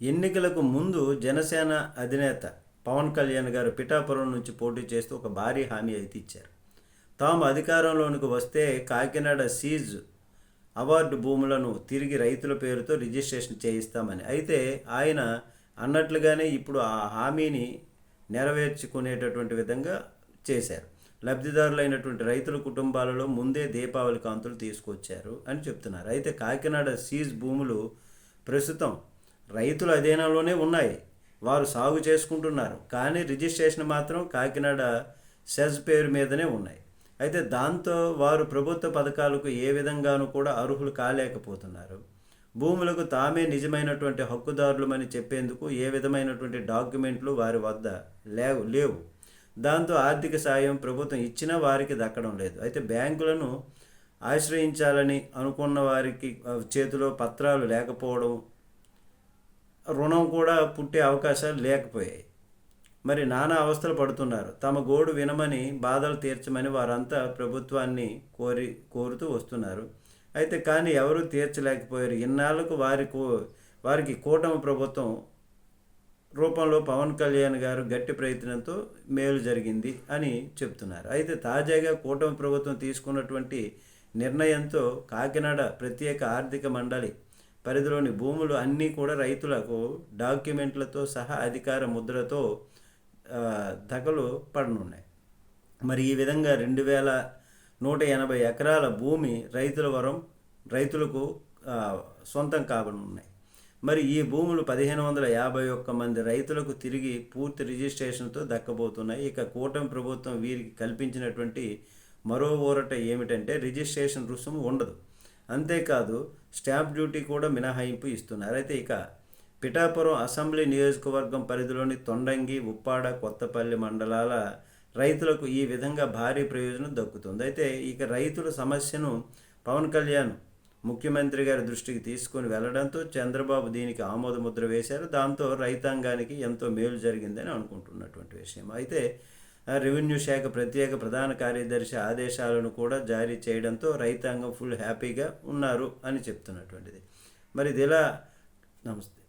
ఎన్నికలకు ముందు జనసేన అధినేత పవన్ కళ్యాణ్ గారు పిఠాపురం నుంచి పోటీ చేస్తూ ఒక భారీ హామీ అయితే ఇచ్చారు. తాము అధికారంలోనికి వస్తే కాకినాడ సీజ్ అవార్డు భూములను తిరిగి రైతుల పేరుతో రిజిస్ట్రేషన్ చేయిస్తామని. అయితే ఆయన అన్నట్లుగానే ఇప్పుడు ఆ హామీని నెరవేర్చుకునేటటువంటి విధంగా చేశారు. లబ్ధిదారులైనటువంటి రైతుల కుటుంబాలలో ముందే దీపావళి కాంతులు తీసుకొచ్చారు అని చెప్తున్నారు. అయితే కాకినాడ సీజ్ భూములు ప్రస్తుతం రైతుల అధీనంలోనే ఉన్నాయి. వారు సాగు చేసుకుంటున్నారు. కానీ రిజిస్ట్రేషన్ మాత్రం కాకినాడ సెజ్ పేరు మీదనే ఉన్నాయి. అయితే దాంతో వారు ప్రభుత్వ పథకాలకు ఏ విధంగానూ కూడా అర్హులు కాలేకపోతున్నారు. భూములకు తామే నిజమైనటువంటి హక్కుదారులమని చెప్పేందుకు ఏ విధమైనటువంటి డాక్యుమెంట్లు వారి వద్ద లేవు లేవు. దాంతో ఆర్థిక సాయం ప్రభుత్వం ఇచ్చినా వారికి దక్కడం లేదు. అయితే బ్యాంకులను ఆశ్రయించాలని అనుకున్న వారికి చేతిలో పత్రాలు లేకపోవడం రుణం కూడా పుట్టే అవకాశాలు లేకపోయాయి. మరి నానా అవస్థలు పడుతున్నారు. తమ గోడు వినమని బాధలు తీర్చమని వారంతా ప్రభుత్వాన్ని కోరి కోరుతూ వస్తున్నారు. అయితే కానీ ఎవరూ తీర్చలేకపోయారు. ఇన్నాళ్ళకు వారి కో వారికి కూటమి ప్రభుత్వం రూపంలో పవన్ కళ్యాణ్ గారు గట్టి ప్రయత్నంతో మేలు జరిగింది అని చెప్తున్నారు. అయితే తాజాగా కూటమి ప్రభుత్వం తీసుకున్నటువంటి నిర్ణయంతో కాకినాడ ప్రత్యేక ఆర్థిక మండలి పరిధిలోని భూములు అన్నీ కూడా రైతులకు డాక్యుమెంట్లతో సహా అధికార ముద్రతో దగలు పడనున్నాయి. మరి ఈ విధంగా రెండు వేల నూట ఎనభై ఎకరాల భూమి రైతుల వరం రైతులకు సొంతం కాబనున్నాయి. మరి ఈ భూములు పదిహేను వందల యాభై ఒక్క మంది రైతులకు తిరిగి పూర్తి రిజిస్ట్రేషన్తో దక్కబోతున్నాయి. ఇక కూటమి ప్రభుత్వం వీరికి కల్పించినటువంటి మరో ఊరట ఏమిటంటే రిజిస్ట్రేషన్ రుసుము ఉండదు. అంతేకాదు స్టాంప్ డ్యూటీ కూడా మినహాయింపు ఇస్తున్నారు. అయితే ఇక పిఠాపురం అసెంబ్లీ నియోజకవర్గం పరిధిలోని తొండంగి ఉప్పాడ కొత్తపల్లి మండలాల రైతులకు ఈ విధంగా భారీ ప్రయోజనం దక్కుతుంది. అయితే ఇక రైతుల సమస్యను పవన్ కళ్యాణ్ ముఖ్యమంత్రి గారి దృష్టికి తీసుకొని వెళ్ళడంతో చంద్రబాబు దీనికి ఆమోద ముద్ర వేశారు. దాంతో రైతాంగానికి ఎంతో మేలు జరిగిందని అనుకుంటున్నటువంటి విషయం. అయితే రెవెన్యూ శాఖ ప్రత్యేక ప్రధాన కార్యదర్శి ఆదేశాలను కూడా జారీ చేయడంతో రైతాంగం ఫుల్ హ్యాపీగా ఉన్నారు అని చెప్తున్నటువంటిది. మరి ఇది ఎలా? నమస్తే.